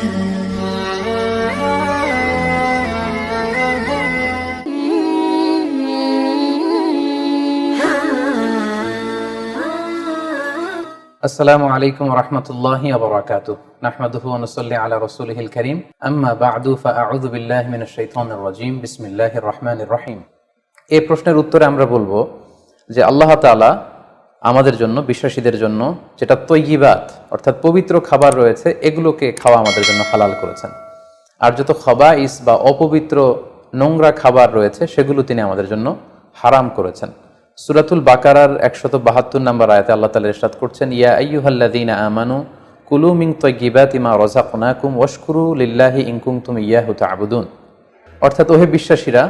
আসসালামু আলাইকুম রহমতুল্লাহি আবরাকাত নাহমাদুহু ওয়া নুসাল্লি আলা রাসূলিহিল কারীম। আম্মা বা'দু, ফাআউযু বিল্লাহি মিনাশ শাইতানির রাজীম। বিসমিল্লাহির রহমানির রহিম। এই প্রশ্নের উত্তরে আমরা বলব যে আল্লাহ তাআলা আমাদের জন্য, বিশ্বাসীদের জন্য যেটা তৈগিবাত অর্থাৎ পবিত্র খাবার রয়েছে, এগুলোকে খাওয়া আমাদের জন্য হালাল করেছেন। আর যত খবাইস বা অপবিত্র নোংরা খাবার রয়েছে, সেগুলো তিনি আমাদের জন্য হারাম করেছেন। সুরাতুল বাকারার একশত বাহাত্তর নম্বর আয়াতে আল্লাহ তালা ইরশাদ করছেন, ইয়া আইয়ুহাল্লাযীনা আমানু, কুলু মিন তয়্যিবাতি মা রাযাকনাকুম, ওয়াশকুরু লিল্লাহি ইন কুনতুম ইয়াহু তা'বুদুন। অর্থাৎ ওহে বিশ্বাসীরা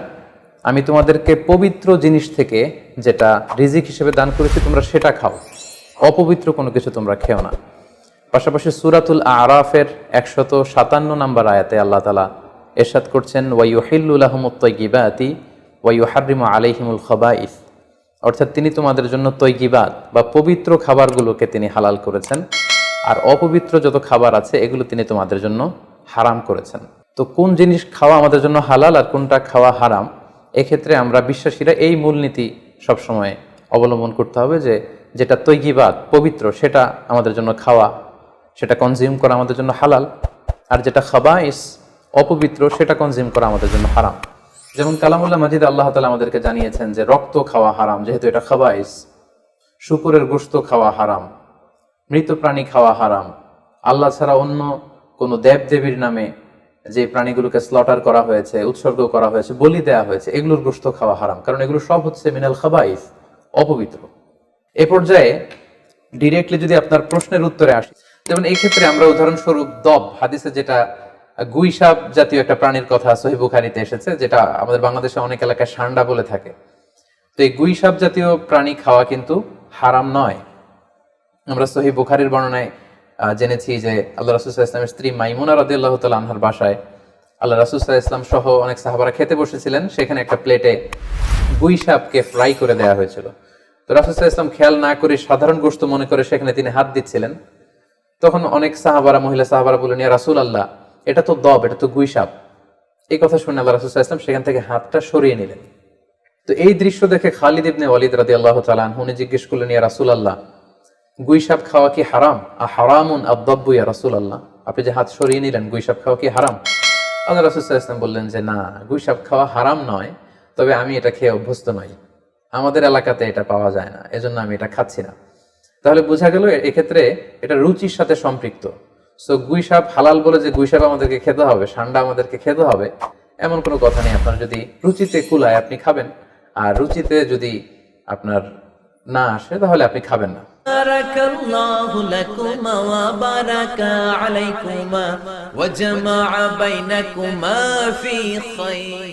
আমি তোমাদেরকে পবিত্র জিনিস থেকে যেটা রিজিক হিসেবে দান করেছি, তোমরা সেটা খাও। অপবিত্র কোনো কিছু তোমরা খেও না। পাশাপাশি সুরাতুল আরাফের একশত সাতান্ন নম্বর আয়াতে আল্লাহ তালা এরশাদ করছেন ওয়াইহিল্লাহমুত্তয়িবাতি ওয়াইহারিমু আলাইহিমুল খবাইস। অর্থাৎ তিনি তোমাদের জন্য তৈগিবাদ বা পবিত্র খাবারগুলোকে তিনি হালাল করেছেন। আর অপবিত্র যত খাবার আছে, এগুলো তিনি তোমাদের জন্য হারাম করেছেন। তো কোন জিনিস খাওয়া আমাদের জন্য হালাল আর কোনটা খাওয়া হারাম? এক্ষেত্রে আমরা বিশ্বাসীরা এই মূলনীতি সবসময় অবলম্বন করতে হবে যে যেটা তৈগিবাদ পবিত্র, সেটা আমাদের জন্য খাওয়া, সেটা কনজিউম করা আমাদের জন্য হালাল, আর যেটা খাবাইস, অপবিত্র, সেটা কনজিউম করা আমাদের জন্য হারাম। যেমন কালামুল্লাহ মাজিদ আল্লাহ তালা আমাদেরকে জানিয়েছেন যে রক্ত খাওয়া হারাম, যেহেতু এটা খাবাইস। শুকুরের গোস্ত খাওয়া হারাম। মৃত প্রাণী খাওয়া হারাম। আল্লাহ ছাড়া অন্য কোনো দেব দেবীর নামে যে প্রাণীগুলোকে স্লটার করা হয়েছে, উৎসর্গ করা হয়েছে, বলি দেয়া হয়েছে, এগুলোর গোশত খাওয়া হারাম। কারণ এগুলো সব হচ্ছে মিনাল খাবাইস, অপবিত্র। এ পর্যায়ে ডিরেক্টলি যদি আপনার প্রশ্নের উত্তরে আসি, যেমন এই ক্ষেত্রে আমরা উদাহরণস্বরূপ দব, হাদিসে যেটা গুইসাপ জাতীয় একটা প্রাণীর কথা সহি বুখারিতে এসেছে, যেটা আমাদের বাংলাদেশে অনেক এলাকায় সান্ডা বলে থাকে। তো এই গুইসাপ জাতীয় প্রাণী খাওয়া কিন্তু হারাম নয়। আমরা সহি বুখারির বর্ণনায় জেনেছি যে আল্লাহ রাসুসাহ ইসলামের স্ত্রী মাইমুনা রাদি আল্লাহ তাল আনহার বাসায় আল্লাহ রাসুসাহ ইসলাম সহ অনেক সাহাবারা খেতে বসেছিলেন। সেখানে একটা প্লেটে গুই সাপকে ফ্রাই করে দেওয়া হয়েছিল। তো রাসুসাহ ইসলাম খেয়াল না করে সাধারণ গোস্ত মনে করে সেখানে তিনি হাত দিচ্ছিলেন। তখন অনেক সাহাবারা, মহিলা সাহাবারা বললেন, ইয়া রাসুল আল্লাহ, এটা তো দব, এটা তো গুই সাপ। এই কথা শুনে আল্লাহ রাসুসাহ ইসলাম সেখান থেকে হাতটা সরিয়ে নিলেন। তো এই দৃশ্য দেখে খালিদ ইবনে ওয়ালিদ রাদি আল্লাহ তালান উনি জিজ্ঞেস করলেন, ইয়া রাসুল আল্লাহ গুইসাপ খাওয়া কি হারাম? আ হারামুন আব্দাব্বু ইয়া রাসুল আল্লাহ আপনি যে হাত সরিয়ে নিলেন গুইসাপ খাওয়া কি হারাম? আল্লাহ রাসুল ইসলাম বললেন যে, না গুইসাপ খাওয়া হারাম নয়, তবে আমি এটা খেয়ে অভ্যস্ত নই। আমাদের এলাকাতে এটা পাওয়া যায় না, এজন্য আমি এটা খাচ্ছি না। তাহলে বোঝা গেল এক্ষেত্রে এটা রুচির সাথে সম্পৃক্ত। সো গুইসাপ হালাল বলে যে গুইসাপ আমাদেরকে খেতে হবে, সান্ডা আমাদেরকে খেতে হবে, এমন কোনো কথা নেই। আপনার যদি রুচিতে কুলায় আপনি খাবেন, আর রুচিতে যদি আপনার না আসে, তাহলে আপনি খাবেন না। بارك الله لكما وبارك عليكما وجمع بينكما في خير.